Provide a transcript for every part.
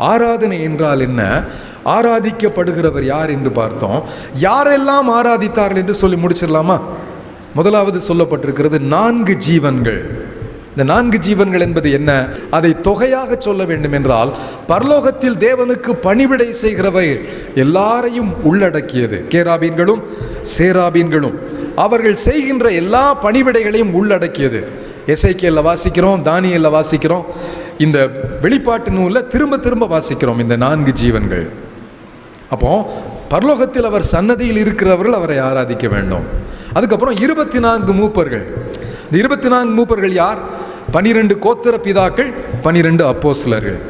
ஆராதனை என்றால் என்ன? ஆராதிக்கப்படுகிறவர் யார் என்று பார்த்தோம். யாரெல்லாம் ஆராதித்தார்கள் என்று சொல்லி முடிச்சிடலாமா? முதலாவது சொல்லப்பட்டிருக்கிறது நான்கு ஜீவன்கள். இந்த நான்கு ஜீவன்கள் என்பது என்ன? அதை தொகையாக சொல்ல வேண்டும் என்றால் பரலோகத்தில் தேவனுக்கு பணிவிடை செய்கிறவை எல்லாரையும் உள்ளடக்கியது. கேராபீன்களும் சேராபீன்களும் அவர்கள் செய்கின்ற எல்லா பணிவிடைகளையும் உள்ளடக்கியது. எஸ்ஐகேல வாசிக்கிறோம் தானியல்ல வாசிக்கிறோம். இந்த வெளிப்பாட்டு நூலில் திரும்ப திரும்ப வாசிக்கிறோம் இந்த நான்கு ஜீவன்கள். அப்போ பரலோகத்தில் அவர் சன்னதியில் இருக்கிறவர்கள் அவரை ஆராதிக்க வேண்டும். அதுக்கப்புறம் இருபத்தி நான்கு மூப்பர்கள். இந்த இருபத்தி நான்கு மூப்பர்கள் யார்? பனிரெண்டு கோத்திர பிதாக்கள் பனிரெண்டு அப்போஸ்லர்கள்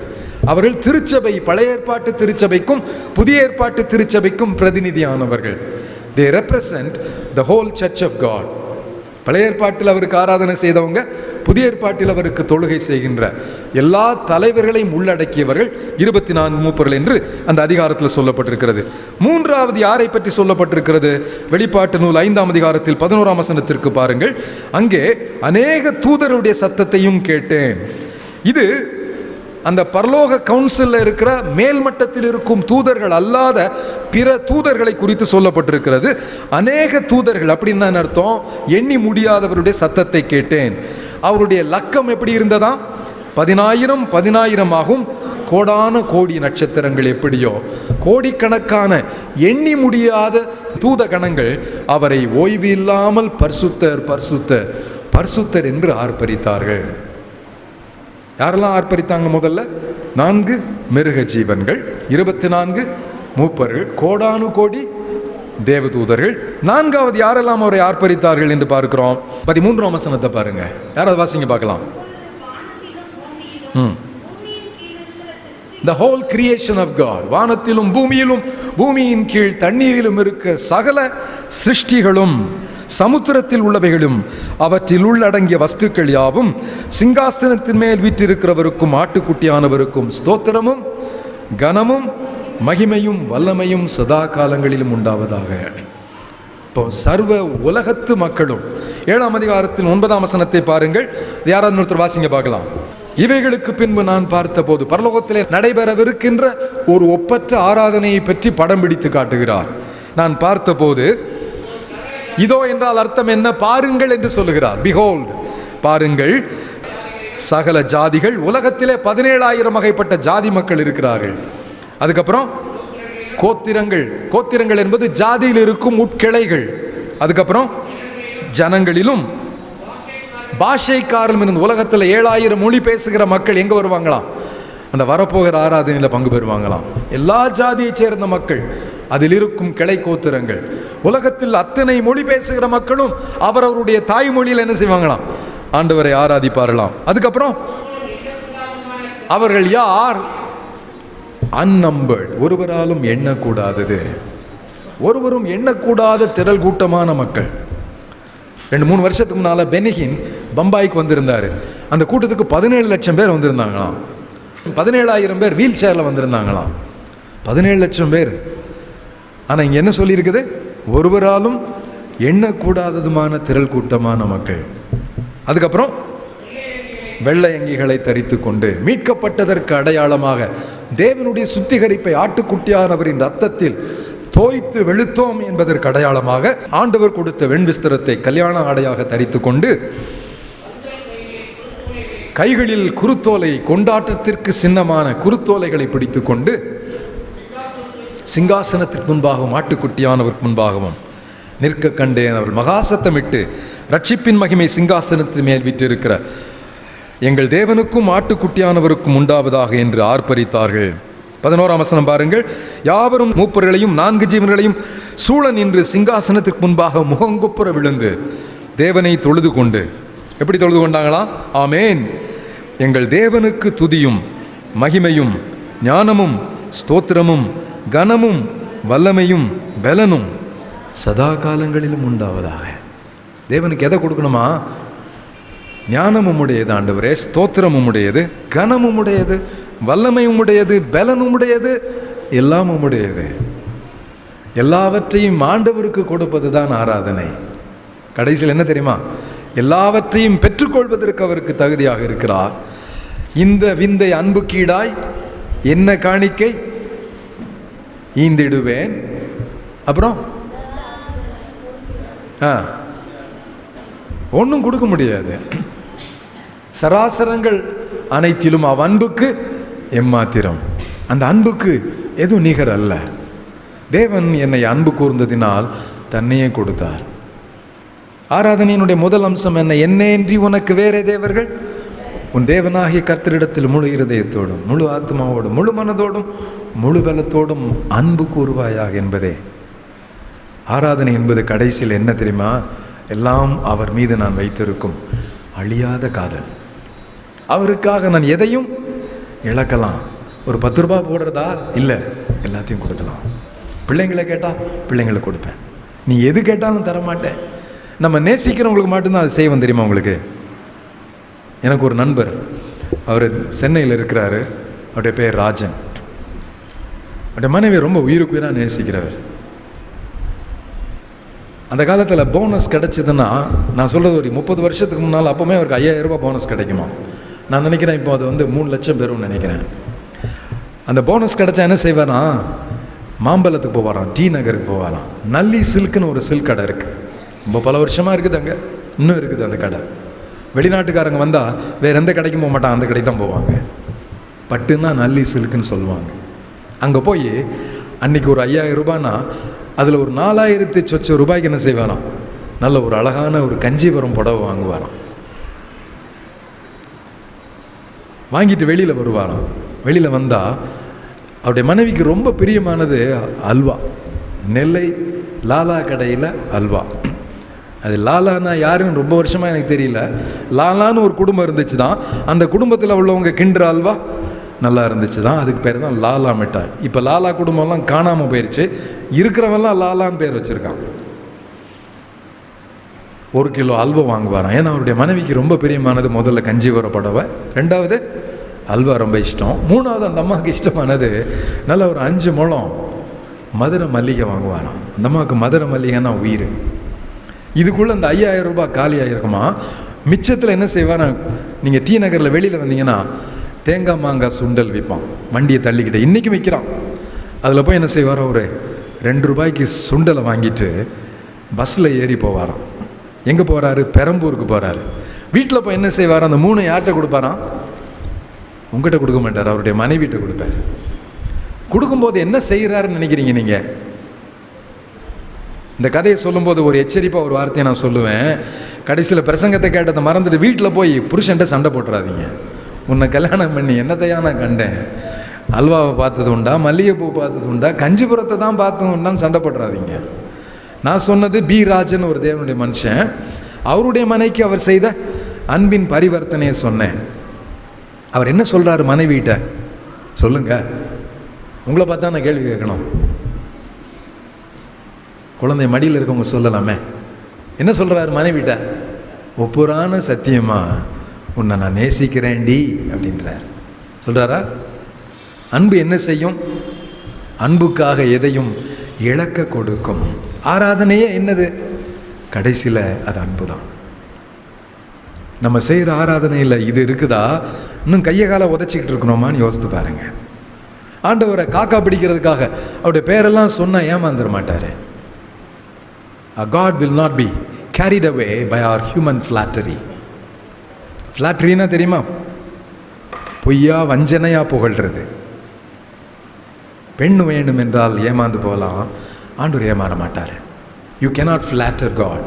அவர்கள் திருச்சபை பழைய ஏற்பாட்டு திருச்சபைக்கும் புதிய ஏற்பாட்டு திருச்சபைக்கும் பிரதிநிதியானவர்கள். They represent the whole church of God பழைய ஏற்பாட்டில் அவருக்கு ஆராதனை செய்தவங்க புதிய ஏற்பாட்டில் அவருக்கு தொழுகை செய்கின்ற எல்லா தலைவர்களையும் உள்ளடக்கியவர்கள் இருபத்தி நான்கு மூப்பர்கள் என்று அந்த அதிகாரத்தில் சொல்லப்பட்டிருக்கிறது. மூன்றாவது யாரை பற்றி சொல்லப்பட்டிருக்கிறது? வெளிப்பாட்டு நூல் ஐந்தாம் அதிகாரத்தில் பதினோராம் வசனத்திற்கு பாருங்கள். அங்கே அநேக தூதருடைய சத்தத்தையும் கேட்டேன். இது அந்த பரலோக கவுன்சிலில் இருக்கிற மேல்மட்டத்தில் இருக்கும் தூதர்கள் அல்லாத பிற தூதர்களை குறித்து சொல்லப்பட்டிருக்கிறது. அநேக தூதர்கள் அப்படின்னு அர்த்தம்? எண்ணி முடியாதவருடைய சத்தத்தை கேட்டேன். அவருடைய லக்கம் எப்படி இருந்ததா? பதினாயிரம் பதினாயிரமாகும் கோடான கோடி நட்சத்திரங்கள் எப்படியோ. கோடிக்கணக்கான எண்ணி முடியாத தூத கணங்கள் அவரை ஓய்வு இல்லாமல் பர்சுத்தர் பர்சுத்தர் பர்சுத்தர் என்று ஆர்ப்பரித்தார்கள். யாரெல்லாம் ஆர்ப்பரித்தாங்க முதல்ல? நான்கு மிருக ஜீவன்கள் இருபத்தி நான்கு மூப்பர்கள் கோடானு கோடி தேவதூதர்கள். நான்காவது யாரெல்லாம் அவரை ஆர்ப்பரித்தார்கள் என்று பார்க்கிறோம்? பதிமூன்றாம் வசனத்தை பாருங்க. யாராவது வாசிங்க பார்க்கலாம். ம். The whole creation of God வானத்திலும் பூமியிலும் பூமியின் கீழ் தண்ணீரிலும் இருக்க சகல சிருஷ்டிகளும் சமுத்திரத்தில் உள்ளவைகளும் அவற்றில் உள்ளடங்கிய வஸ்துக்கள் யாவும் சிங்காசனத்தின் மேல் வீற்றிருக்கிறவருக்கும் ஆட்டுக்குட்டியானவருக்கும் ஸ்தோத்திரமும் கனமும் மகிமையும் வல்லமையும் சதா காலங்களிலும் உண்டாவதாக. இப்போ சர்வ உலகத்து மக்களும் ஏழாம் அதிகாரத்தின் ஒன்பதாம் வசனத்தை பாருங்கள். யாராவது ஒருத்தர் வாசிங்க பார்க்கலாம். இவைகளுக்கு பின்பு நான் பார்த்தபோது பரலோகத்திலே நடைபெறவிருக்கின்ற ஒரு ஒப்பற்ற ஆராதனையை பற்றி படம் பிடித்து காட்டுகிறார். நான் பார்த்தபோது இதோ என்றால் அர்த்தம் என்ன? பாருங்கள் என்று சொல்லுகிறார். பிஹோல்டு பாருங்கள். சகல ஜாதிகள் உலகத்திலே பதினேழாயிரம் வகைப்பட்ட ஜாதி மக்கள் இருக்கிறார்கள். அதுக்கப்புறம் கோத்திரங்கள். கோத்திரங்கள் என்பது ஜாதியில் இருக்கும் உட்கிளைகள். அதுக்கப்புறம் ஜனங்களிலும் பாஷைக்காரலும் இருந்த உலகத்தில் ஏழாயிரம் மொழி பேசுகிற மக்கள் எங்கே வருவாங்களாம்? அந்த வரப்போகிற ஆராதனையில் பங்கு பெறுவாங்களாம். எல்லா ஜாதியைச் சேர்ந்த மக்கள். அதில் இருக்கும் கிளை கோத்திரங்கள். உலகத்தில் அத்தனை மொழி பேசுகிற மக்களும் அவரவருடைய தாய்மொழியில் என்ன செய்வாங்களாம்? ஆண்டவரை ஆராதிப்பாரலாம் அதுக்கப்புறம் அவர்கள் யார்? அன்னம்பர்ட் ஒருவராலும் எண்ணக்கூடாதது. ஒருவரும் எண்ணக்கூடாத திரள் கூட்டமான மக்கள். ரெண்டு மூணு வருஷத்துக்கு முன்னால் பெனிகின் பம்பாய்க்கு வந்திருந்தார். அந்த கூட்டத்துக்கு பதினேழு லட்சம் பேர் வந்திருந்தாங்களாம். பதினேழாயிரம் பேர் வீல் சேரில் வந்திருந்தாங்களாம். பதினேழு லட்சம் பேர். ஆனால் இங்கே என்ன சொல்லியிருக்குது? ஒருவராலும் எண்ணக்கூடாததுமான திரள் கூட்டமான மக்கள். அதுக்கப்புறம் வெள்ளை அங்கிகளை தரித்து கொண்டு மீட்கப்பட்டதற்கு அடையாளமாக தேவனுடைய சுத்திகரிப்பை ஆட்டுக்குட்டியானவரின் ரத்தத்தில் தோய்த்து வெளுத்தோம் என்பதற்கு அடையாளமாக ஆண்டவர் கொடுத்த வெண்விஸ்திரத்தை கல்யாண ஆடையாக தரித்து கொண்டு கைகளில் குருத்தோலை கொண்டாட்டத்திற்கு சின்னமான குருத்தோலைகளை பிடித்து கொண்டு சிங்காசனத்திற்கு முன்பாகவும் ஆட்டுக்குட்டியானவருக்கு முன்பாகவும் நிற்க கண்டேன். அவர் மகாசத்தமிட்டு ரட்சிப்பின் மகிமை சிங்காசனத்தின் மேல் விட்டிருக்கிற எங்கள் தேவனுக்கும் ஆட்டுக்குட்டியானவருக்கும் உண்டாவதாக என்று ஆர்ப்பரித்தார்கள். பதினோராம் வசனம் பாருங்கள். யாவரும் மூப்பர்களையும் நான்கு ஜீவன்களையும் சூழன் என்று சிங்காசனத்திற்கு முன்பாக முகங்குப்புற விழுந்து தேவனை தொழுது கொண்டு. எப்படி தொழுது கொண்டாங்களா? ஆமேன். எங்கள் தேவனுக்கு துதியும் மகிமையும் ஞானமும் ஸ்தோத்திரமும் கனமும் வல்லமையும் பலனும். சதா காலங்களிலும் உண்டாவதாக. தேவனுக்கு எதை கொடுக்கணுமா? ஞானமும் உடையது ஆண்டவரே ஸ்தோத்திரமும் உடையது கனமும் உடையது வல்லமையும் உடையது பலனும் உடையது எல்லாமும் உடையது எல்லாவற்றையும் ஆண்டவருக்கு கொடுப்பது தான் ஆராதனை. கடைசியில் என்ன தெரியுமா? எல்லாவற்றையும் பெற்றுக்கொள்வதற்கு அவருக்கு தகுதியாக இருக்கிறார். இந்த விந்தை அன்புக்கீடாய் என்ன காணிக்கை? ஈந்திடுவேன். அப்புறம்? ஆ. ஒன்றும் கொடுக்க முடியாது. சராசரங்கள் அனைத்திலும் அவ் அன்புக்கு எம்மாத்திரம். அந்த அன்புக்கு எதுவும் நிகர் அல்ல. தேவன் என்னை அன்பு கூர்ந்ததினால் தன்னையே கொடுத்தார். ஆராதனையினுடைய முதல் அம்சம் என்ன? என்னேன்றி உனக்கு வேறே தேவர்கள்? உன் தேவனாகிய கர்த்தரிடத்தில் முழு இருதயத்தோடும் முழு ஆத்மாவோடும் முழு மனதோடும் முழு பலத்தோடும் அன்பு கூறுவாயாக என்பதே. ஆராதனை என்பது கடைசியில் என்ன தெரியுமா? எல்லாம் அவர் மீது நான் வைத்திருக்கும் அழியாத காதல். அவருக்காக நான் எதையும் இழக்கலாம். ஒரு பத்து ரூபாய் போடுறதா? இல்லை. எல்லாத்தையும் கொடுக்கலாம். பிள்ளைங்களை கேட்டால் பிள்ளைங்களை கொடுப்பேன். நீ எது கேட்டாலும் தரமாட்டேன். நம்ம நேசிக்கிறவங்களுக்கு மட்டும்தான் அது செய்வோம் தெரியுமா உங்களுக்கு? எனக்கு ஒரு நண்பர். அவர் சென்னையில் இருக்கிறாரு. அவருடைய பேர் ராஜன். அவருடைய மனைவி ரொம்ப உயிருக்குயிராக நேசிக்கிறவர். அந்த காலத்தில் போனஸ் கிடச்சிதுன்னா நான் சொல்கிறது ஒரு முப்பது வருஷத்துக்கு முன்னால் அப்போவுமே அவருக்கு ஐயாயிரம் ரூபாய் போனஸ் கிடைக்குமா? நான் நினைக்கிறேன் இப்போ அது வந்து மூணு லட்சம் பெறும்னு நினைக்கிறேன். அந்த போனஸ் கிடச்சா என்ன செய்வாராம் மாம்பழத்துக்கு போவாராம் டி நகருக்கு போவாராம். நல்லி சில்க்குன்னு ஒரு சில்க் கடை இருக்குது ரொம்ப பல வருஷமாக இருக்குது அங்கே. இன்னும் இருக்குது அந்த கடை. வெளிநாட்டுக்காரங்க வந்தால் வேறு எந்த கடைக்கும் போக மாட்டான் அந்த கடைக்கு தான் போவாங்க. பட்டுன்னா நல்லி சில்க்குன்னு சொல்லுவாங்க. அங்கே போய் அன்னைக்கு ஒரு ஐயாயிரம் ரூபாய்னா அதில் ஒரு நாலாயிரத்தி சொச்ச ரூபாய்க்கு என்ன செய்வாராம் நல்ல ஒரு அழகான ஒரு கஞ்சிபுரம் புடவை வாங்குவாராம் வாங்கிட்டு வெளியில் வருவாராம் வெளியில் வந்தால் அவருடைய மனைவிக்கு ரொம்ப பிரியமானது அல்வா. நெல்லை லாலா கடையில் அல்வா. அது லாலானா யாருன்னு ரொம்ப வருஷமாக எனக்கு தெரியல. லாலான்னு ஒரு குடும்பம் இருந்துச்சு தான் அந்த குடும்பத்தில் உள்ளவங்க கிண்டுற அல்வா நல்லா இருந்துச்சு. தான் அதுக்கு பேர் தான் லாலா மிட்டாய். இப்போ லாலா குடும்பம்லாம் காணாமல் போயிடுச்சு இருக்கிறவெல்லாம் லாலான்னு பேர் வச்சுருக்கான். ஒரு கிலோ அல்வா வாங்குவாராம். ஏன்னா அவருடைய மனைவிக்கு ரொம்ப பிரியமானது முதல்ல கஞ்சிவர புடவை. ரெண்டாவது அல்வா ரொம்ப இஷ்டம். மூணாவது அந்த அம்மாவுக்கு இஷ்டமானது நல்ல ஒரு அஞ்சு முழம் மதுரை மல்லிகை வாங்குவாராம். அந்த அம்மாவுக்கு மதுரை மல்லிகைன்னா உயிர். இதுக்குள்ளே அந்த ஐயாயிரம் ரூபாய் காலியாக இருக்குமா மிச்சத்தில் என்ன செய்வாராம்? நீங்கள் டி நகரில் வெளியில் வந்தீங்கன்னா தேங்காய் மாங்காய் சுண்டல் விற்பான். வண்டியை தள்ளிக்கிட்டு இன்றைக்கும் விற்கிறான். அதில் போய் என்ன செய்வாரோ ஒரு ரெண்டு ரூபாய்க்கு சுண்டலை வாங்கிட்டு பஸ்ஸில் ஏறி போவாராம். எங்கே போகிறாரு பெரம்பூருக்கு போகிறாரு வீட்டில் போய் என்ன செய்வார்? அந்த மூணு யார்கிட்ட கொடுப்பாராம்? உங்கள்கிட்ட கொடுக்க மாட்டார். அவருடைய மனைவிட்ட கொடுப்பார். கொடுக்கும்போது என்ன செய்கிறாருன்னு நினைக்கிறீங்க நீங்கள் இந்த கதையை சொல்லும்போது ஒரு எச்சரிப்பாக ஒரு வார்த்தையை நான் சொல்லுவேன். கடைசியில் பிரசங்கத்தை கேட்டதை மறந்துட்டு வீட்டில் போய் புருஷன்ட்ட சண்டை போட்டுறாதீங்க. உன்னை கல்யாணம் பண்ணி என்னத்தையா நான் கண்டேன்? அல்வாவை பார்த்தது உண்டா? மல்லிகைப்பூ பார்த்தது உண்டா? கஞ்சிபுரத்தை தான் பார்த்தது உண்டான்னு சண்டை போடுறாதீங்க நான் சொன்னது பி. ராஜன் ஒரு தேவனுடைய மனுஷன். அவருடைய மனைக்கு அவர் செய்த அன்பின் பரிவர்த்தனையை சொன்னேன். அவர் என்ன சொல்றாரு மனைவிட்ட சொல்லுங்க. உங்களை பார்த்தா நான் கேள்வி கேட்கணும். குழந்தை மடியில் இருக்கவங்க சொல்லலாமே. என்ன சொல்றாரு மனைவிட்ட ஒப்புரான சத்தியமா? உன்னை நான் நேசிக்கிறேன்டி அப்படின்றார். சொல்கிறாரா அன்பு என்ன செய்யும்? அன்புக்காக எதையும் இழக்க கொடுக்கும். ஆராதனையே என்னது? கடைசியில் அது அன்பு தான் நம்ம செய்கிற ஆராதனையில் இது இருக்குதா? இன்னும் கையை காலை உதச்சிக்கிட்டு இருக்கணுமான்னு யோசித்து பாருங்க. ஆண்டவரை காக்கா பிடிக்கிறதுக்காக அவருடைய பேரெல்லாம் சொன்னால் ஏமாந்துட மாட்டார். God will not be carried away by our human flattery ஃப்ளாட்டரினா தெரியுமா? பொய்யா வஞ்சனையாக புகழ்றது. பெண் வேண்டும் என்றால் ஏமாந்து போகலாம். ஆண்டவர் ஏமாற மாட்டார். யூ கெனாட் ஃப்ளாட்டர் காட்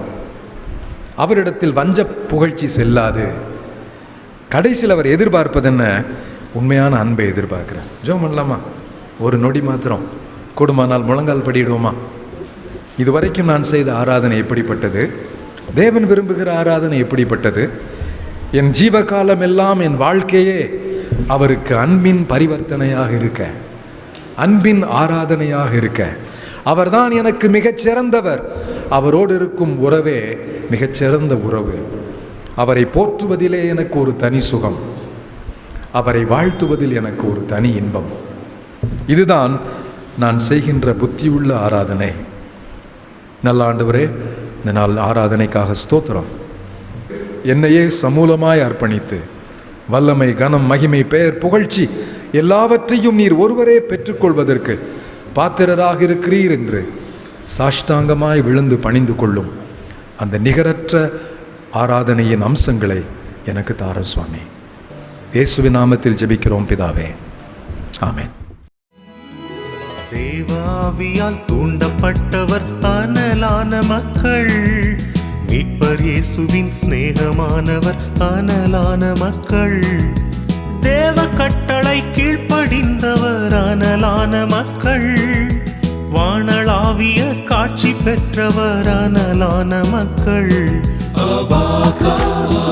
அவரிடத்தில் வஞ்ச புகழ்ச்சி செல்லாது. கடைசியில் அவர் எதிர்பார்ப்பது என்ன உண்மையான அன்பை எதிர்பார்க்கிறார். ஜோ பண்ணலாமா? ஒரு நொடி மாத்திரம். கூடுமானால் முழங்கால் படிடுவோமா இதுவரைக்கும் நான் செய்த ஆராதனை எப்படிப்பட்டது? தேவன் விரும்புகிற ஆராதனை எப்படிப்பட்டது? என் ஜீவகாலம் எல்லாம் என் வாழ்க்கையே அவருக்கு அன்பின் பரிவர்த்தனையாக இருக்க. அன்பின் ஆராதனையாக இருக்க. அவர்தான் எனக்கு மிகச்சிறந்தவர் அவரோடு இருக்கும் உறவே மிகச்சிறந்த உறவு. அவரை போற்றுவதிலே எனக்கு ஒரு தனி சுகம். அவரை வாழ்த்துவதில் எனக்கு ஒரு தனி இன்பம். இதுதான் நான் செய்கின்ற புத்தியுள்ள ஆராதனை. நல்ல ஆண்டவரே இந்த நாள் ஆராதனைக்காக ஸ்தோத்திரம். என்னையே சமூலமாய் அர்ப்பணித்து வல்லமை கனம் மகிமை பெயர் புகழ்ச்சி எல்லாவற்றையும் நீர் ஒருவரே பெற்றுக்கொள்வதற்கு பாத்திரராக இருக்கிறீர் என்று சாஷ்டாங்கமாய் விழுந்து பணிந்து கொள்ளும் அந்த நிகரற்ற ஆராதனையின் அம்சங்களை எனக்கு தாரும் சுவாமி. இயேசுவின் நாமத்தில் ஜெபிக்கிறோம் பிதாவே. ஆமேன். தேவாவியால் தூண்டப்பட்டவர் அனலான மக்கள். மீட்பர் இயேசுவின் சிநேகமானவர் அனலான மக்கள். தேவ கட்டளை கீழ்ப்படிந்தவர் அனலான மக்கள். வானளாவிய காட்சி பெற்றவர் அனலான மக்கள். அபாகா.